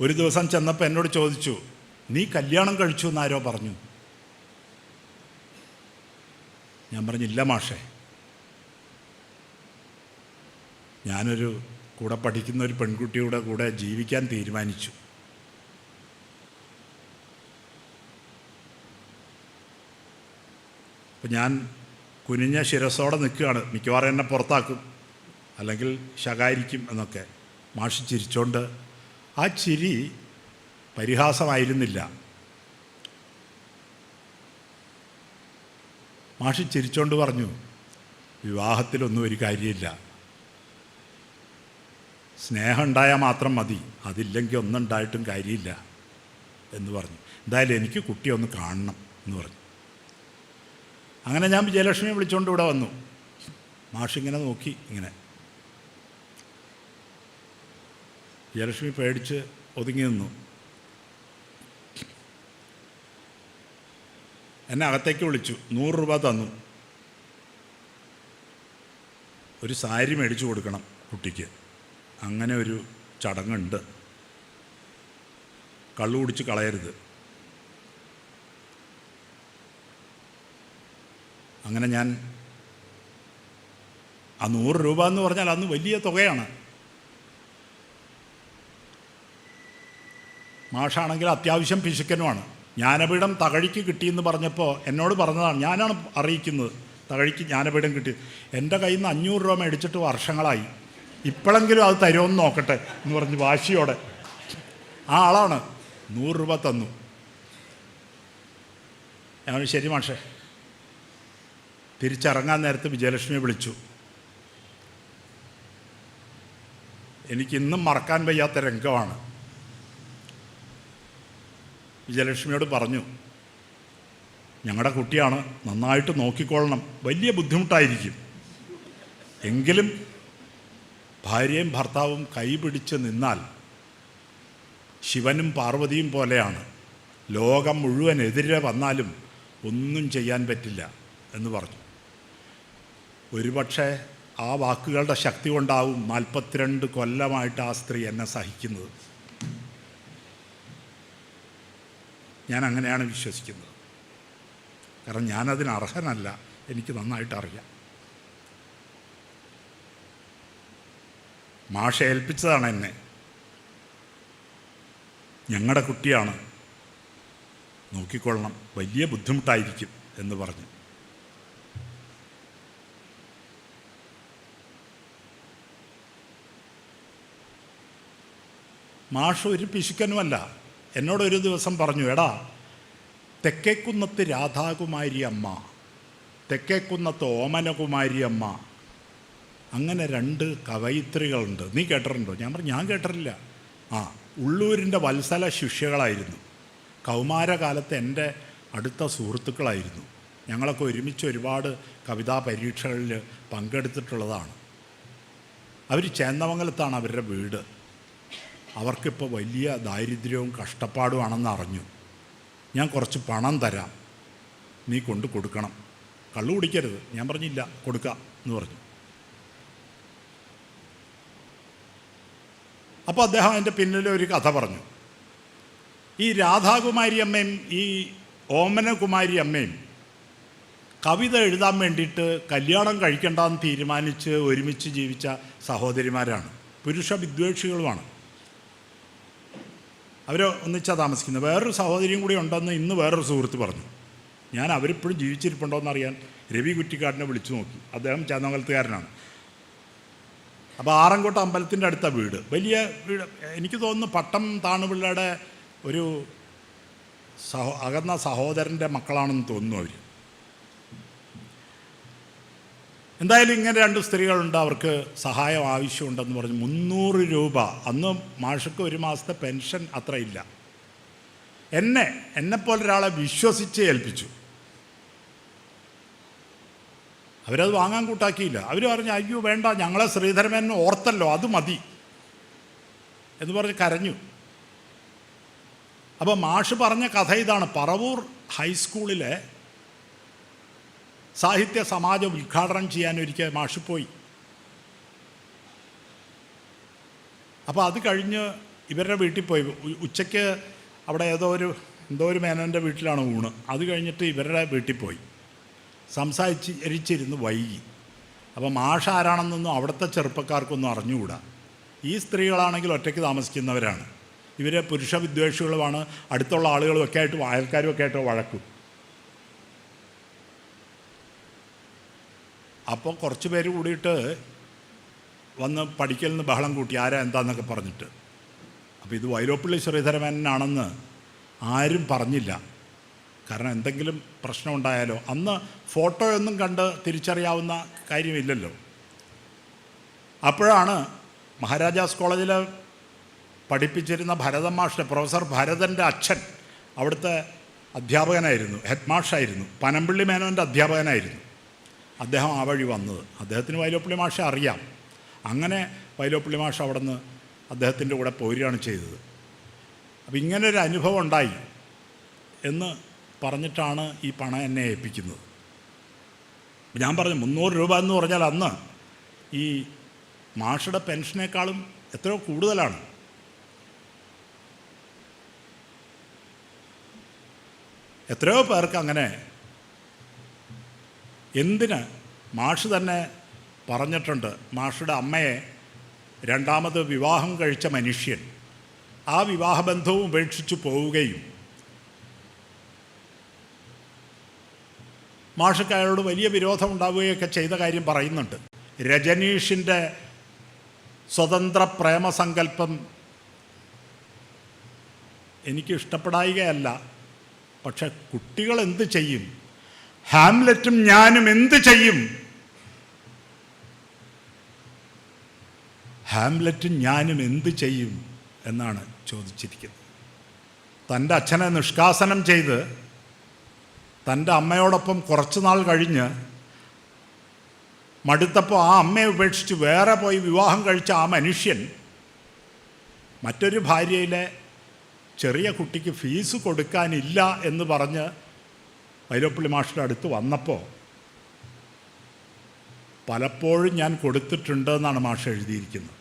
ഒരു ദിവസം ചെന്നപ്പോൾ എന്നോട് ചോദിച്ചു നീ കല്യാണം കഴിച്ചു എന്നാരോ പറഞ്ഞു. ഞാൻ പറഞ്ഞില്ല മാഷേ. ഞാനൊരു കൂടെ പഠിക്കുന്ന ഒരു പെൺകുട്ടിയുടെ കൂടെ ജീവിക്കാൻ തീരുമാനിച്ചു. അപ്പം ഞാൻ കുനിഞ്ഞ ശിരസോടെ നിൽക്കുകയാണ്. മിക്കവാറും എന്നെ പുറത്താക്കും. അല്ലെങ്കിൽ ശകാരിക്കും എന്നൊക്കെ. മാഷി ചിരിച്ചോണ്ട് ആ ചിരി പരിഹാസമായിരുന്നില്ല. മാഷി ചിരിച്ചോണ്ട് പറഞ്ഞു വിവാഹത്തിലൊന്നും ഒരു കാര്യമില്ല. സ്നേഹം ഉണ്ടായാൽ മാത്രം മതി അതില്ലെങ്കിൽ ഒന്നും ഉണ്ടായിട്ടും കാര്യമില്ല എന്ന് പറഞ്ഞു. എന്തായാലും എനിക്ക് കുട്ടിയെ ഒന്ന് കാണണം എന്ന് പറഞ്ഞു. അങ്ങനെ ഞാൻ വിജയലക്ഷ്മിയെ വിളിച്ചുകൊണ്ട് ഇവിടെ വന്നു. മാഷിങ്ങനെ നോക്കി ഇങ്ങനെ വിജയലക്ഷ്മി പേടിച്ച് ഒതുങ്ങി നിന്നു. എന്നെ അകത്തേക്ക് വിളിച്ചു. നൂറ് രൂപ തന്നു. ഒരു സാരി മേടിച്ചു കൊടുക്കണം കുട്ടിക്ക്. അങ്ങനെ ഒരു ചടങ്ങുണ്ട്. കള്ളു കുടിച്ച് കളയരുത്. അങ്ങനെ ഞാൻ ആ നൂറ് രൂപ എന്ന് പറഞ്ഞാൽ അന്ന് വലിയ തുകയാണ്. മാഷാണെങ്കിൽ അത്യാവശ്യം പിശുക്കനുമാണ്. ജ്ഞാനപീഠം തകഴിക്ക് കിട്ടിയെന്ന് പറഞ്ഞപ്പോൾ എന്നോട് പറഞ്ഞതാണ് ഞാനാണ് അറിയിക്കുന്നത് തകഴിക്ക് ജ്ഞാനപീഠം കിട്ടി. എന്റെ കയ്യിൽ നിന്ന് അഞ്ഞൂറ് രൂപ മേടിച്ചിട്ട് വർഷങ്ങളായി. ഇപ്പോഴെങ്കിലും അത് തരുമെന്ന് നോക്കട്ടെ എന്ന് പറഞ്ഞ് വാശിയോടെ. ആ ആളാണ്. നൂറ് രൂപ തന്നു. ഞാൻ ശരി മാഷേ. തിരിച്ചിറങ്ങാൻ നേരത്ത് വിജയലക്ഷ്മിയെ വിളിച്ചു. എനിക്കിന്നും മറക്കാൻ വയ്യാത്ത രംഗമാണ്. വിജയലക്ഷ്മിയോട് പറഞ്ഞു ഞങ്ങളുടെ കുട്ടിയാണ് നന്നായിട്ട് നോക്കിക്കൊള്ളണം. വലിയ ബുദ്ധിമുട്ടായിരിക്കും. എങ്കിലും ഭാര്യയും ഭർത്താവും കൈപിടിച്ച് നിന്നാൽ ശിവനും പാർവതിയും പോലെയാണ്. ലോകം മുഴുവൻ എതിരെ വന്നാലും ഒന്നും ചെയ്യാൻ പറ്റില്ല എന്ന് പറഞ്ഞു. ഒരുപക്ഷെ ആ വാക്കുകളുടെ ശക്തി കൊണ്ടാവും നാൽപ്പത്തിരണ്ട് കൊല്ലമായിട്ട് ആ സ്ത്രീ എന്നെ സഹിക്കുന്നത്. ഞാൻ അങ്ങനെയാണ് വിശ്വസിക്കുന്നത്. കാരണം ഞാനതിന് അർഹനല്ല. എനിക്ക് നന്നായിട്ട് അറിയാം. മാഷ ഏൽപ്പിച്ചതാണ് എന്നെ. ഞങ്ങളുടെ കുട്ടിയാണ്. നോക്കിക്കൊള്ളണം. വലിയ ബുദ്ധിമുട്ടായിരിക്കും എന്ന് പറഞ്ഞു. മാഷ് ഒരു പിശുക്കനുമല്ല. എന്നോടൊരു ദിവസം പറഞ്ഞു എടാ തെക്കേക്കുന്നത്ത് രാധാകുമാരി അമ്മ തെക്കേക്കുന്നത്ത് ഓമനകുമാരി അമ്മ അങ്ങനെ രണ്ട് കവയിത്രികളുണ്ട്. നീ കേട്ടിട്ടുണ്ടോ? ഞാൻ പറഞ്ഞു ഞാൻ കേട്ടിട്ടില്ല. ആ ഉള്ളൂരിന്റെ വത്സല ശിഷ്യകളായിരുന്നു. കൗമാരകാലത്ത് എന്റെ അടുത്ത സുഹൃത്തുക്കളായിരുന്നു. ഞങ്ങളൊക്കെ ഒരുമിച്ച് ഒരുപാട് കവിതാ പരീക്ഷകളിൽ പങ്കെടുത്തിട്ടുള്ളതാണ്. അവർ ചേന്നമംഗലത്താണ് അവരുടെ വീട്. അവർക്കിപ്പോൾ വലിയ ദാരിദ്ര്യവും കഷ്ടപ്പാടുമാണെന്ന് അറിഞ്ഞു. ഞാൻ കുറച്ച് പണം തരാം. നീ കൊണ്ട് കൊടുക്കണം. കള്ളു കുടിക്കരുത്. ഞാൻ പറഞ്ഞില്ല. കൊടുക്കാം എന്ന് പറഞ്ഞു. അപ്പോൾ അദ്ദേഹം അതിന്റെ പിന്നിലെ ഒരു കഥ പറഞ്ഞു. ഈ രാധാകുമാരി അമ്മയും ഈ ഓമനകുമാരി അമ്മയും കവിത എഴുതാൻ വേണ്ടിയിട്ട് കല്യാണം കഴിക്കണ്ടെന്ന് തീരുമാനിച്ച് ഒരുമിച്ച് ജീവിച്ച സഹോദരിമാരാണ്. പുരുഷ വിദ്വേഷികളുമാണ്. അവർ ഒന്നിച്ചാണ് താമസിക്കുന്നത്. വേറൊരു സഹോദരിയും കൂടി ഉണ്ടെന്ന് ഇന്ന് വേറൊരു സുഹൃത്ത് പറഞ്ഞു. ഞാൻ അവരിപ്പോഴും ജീവിച്ചിരിപ്പുണ്ടോ എന്നറിയാൻ രവി കുറ്റിക്കാടിനെ വിളിച്ചു നോക്കി. അദ്ദേഹം ചാന്നമംഗലത്തുകാരനാണ്. അപ്പോൾ ആറങ്കോട്ട അമ്പലത്തിന്റെ അടുത്ത വീട്. വലിയ വീട്. എനിക്ക് തോന്നുന്നു പട്ടം താണുപിള്ളയുടെ ഒരു സഹോ അകന്ന സഹോദരന്റെ മക്കളാണെന്ന് തോന്നുന്നു അവർ എന്തായാലും ഇങ്ങനെ രണ്ട് സ്ത്രീകളുണ്ട് അവർക്ക് സഹായം ആവശ്യമുണ്ടെന്ന് പറഞ്ഞ്. മുന്നൂറ് രൂപ. അന്ന് മാഷക്ക് ഒരു മാസത്തെ പെൻഷൻ അത്രയില്ല. എന്നെ എന്നെപ്പോലെ ഒരാളെ വിശ്വസിച്ച് ഏൽപ്പിച്ചു. അവരത് വാങ്ങാൻ കൂട്ടാക്കിയില്ല. അവർ പറഞ്ഞു അയ്യോ വേണ്ട ഞങ്ങളെ ശ്രീധരമേനെ ഓർത്തല്ലോ അത് മതി. എന്ന് പറഞ്ഞ് കരഞ്ഞു. അപ്പോൾ മാഷ് പറഞ്ഞ കഥ ഇതാണ്. പറവൂർ ഹൈസ്കൂളിലെ സാഹിത്യ സമാജം ഉദ്ഘാടനം ചെയ്യാൻ ഒരിക്കൽ മാഷ് പോയി. അപ്പോൾ അത് കഴിഞ്ഞ് ഇവരുടെ വീട്ടിൽ പോയി. ഉച്ചയ്ക്ക് അവിടെ ഏതോ ഒരു എന്തോ ഒരു മേനോന്റെ വീട്ടിലാണ് ഊണ്. അത് കഴിഞ്ഞിട്ട് ഇവരുടെ വീട്ടിൽ പോയി. സംസാരിച്ച് എരിച്ചിരുന്ന് വൈകി. അപ്പോൾ മാഷ ആരാണെന്നൊന്നും അവിടുത്തെ ചെറുപ്പക്കാർക്കൊന്നും അറിഞ്ഞുകൂടാ. ഈ സ്ത്രീകളാണെങ്കിൽ ഒറ്റയ്ക്ക് താമസിക്കുന്നവരാണ്. ഇവരെ പുരുഷ വിദ്വേഷികളുമാണ് അടുത്തുള്ള ആളുകളുമൊക്കെ ആയിട്ട് അയൽക്കാരും ആയിട്ട് വഴക്കും. അപ്പോൾ കുറച്ച് പേര് കൂടിയിട്ട് വന്ന് പഠിക്കൽ നിന്ന് ബഹളം കൂട്ടി ആരാ എന്താന്നൊക്കെ പറഞ്ഞിട്ട്. അപ്പോൾ ഇത് വൈലോപ്പള്ളി ശ്രീധരമേനാണെന്ന് ആരും പറഞ്ഞില്ല. കാരണം എന്തെങ്കിലും പ്രശ്നം ഉണ്ടായാലോ അന്ന് ഫോട്ടോയൊന്നും കണ്ട് തിരിച്ചറിയാവുന്ന കാര്യമില്ലല്ലോ. അപ്പോഴാണ് മഹാരാജാസ് കോളേജിൽ പഠിപ്പിച്ചിരുന്ന ഭരതൻ മാഷിന്റെ പ്രൊഫസർ ഭരതന്റെ അച്ഛൻ അവിടുത്തെ അധ്യാപകനായിരുന്നു ഹെഡ് മാഷായിരുന്നു പനമ്പിള്ളി മേനോന്റെ അധ്യാപകനായിരുന്നു. അദ്ദേഹം ആ വഴി വന്നത്. അദ്ദേഹത്തിന് വൈലോപ്പള്ളി മാഷെ അറിയാം. അങ്ങനെ വൈലോപ്പള്ളി മാഷ അവിടെ നിന്ന് അദ്ദേഹത്തിന്റെ കൂടെ പോരുകയാണ് ചെയ്തത്. അപ്പം ഒരു അനുഭവം ഉണ്ടായി എന്ന് പറഞ്ഞിട്ടാണ് ഈ പണം എന്നെ ഏൽപ്പിക്കുന്നത്. ഞാൻ പറഞ്ഞു മുന്നൂറ് രൂപ എന്ന് പറഞ്ഞാൽ അന്ന് ഈ മാഷയുടെ പെൻഷനേക്കാളും എത്രയോ കൂടുതലാണ്. എത്രയോ പേർക്ക് അങ്ങനെ എന്തിന് മാഷ് തന്നെ പറഞ്ഞിട്ടുണ്ട് മാഷുടെ അമ്മയെ രണ്ടാമത് വിവാഹം കഴിച്ച മനുഷ്യൻ. ആ വിവാഹബന്ധവും ഉപേക്ഷിച്ചു പോവുകയും. മാഷക്ക് അയാളോട് വലിയ വിരോധം ഉണ്ടാവുകയൊക്കെ ചെയ്ത കാര്യം പറയുന്നുണ്ട്. രജനീഷിന്റെ സ്വതന്ത്ര പ്രേമസങ്കല്പം എനിക്ക് ഇഷ്ടപ്പെടായികയല്ല പക്ഷെ കുട്ടികൾ എന്ത് ചെയ്യും? ഹാംലറ്റും ഞാനും എന്ത് ചെയ്യും? ഹാംലറ്റും ഞാനും എന്ത് ചെയ്യും എന്നാണ് ചോദിച്ചിരിക്കുന്നത്. തന്റെ അച്ഛനെ നിഷ്കാസനം ചെയ്ത് തന്റെ അമ്മയോടൊപ്പം കുറച്ച് നാൾ കഴിഞ്ഞ് മടുത്തപ്പോൾ ആ അമ്മയെ ഉപേക്ഷിച്ച് വേറെ പോയി വിവാഹം കഴിച്ച ആ മനുഷ്യൻ മറ്റൊരു ഭാര്യയിലെ ചെറിയ കുട്ടിക്ക് ഫീസ് കൊടുക്കാനില്ല എന്ന് പറഞ്ഞ് വൈലോപ്പള്ളി മാഷിന്റെ അടുത്ത് വന്നപ്പോൾ പലപ്പോഴും ഞാൻ കൊടുത്തിട്ടുണ്ട് എന്നാണ് മാഷ് എഴുതിയിരിക്കുന്നത്.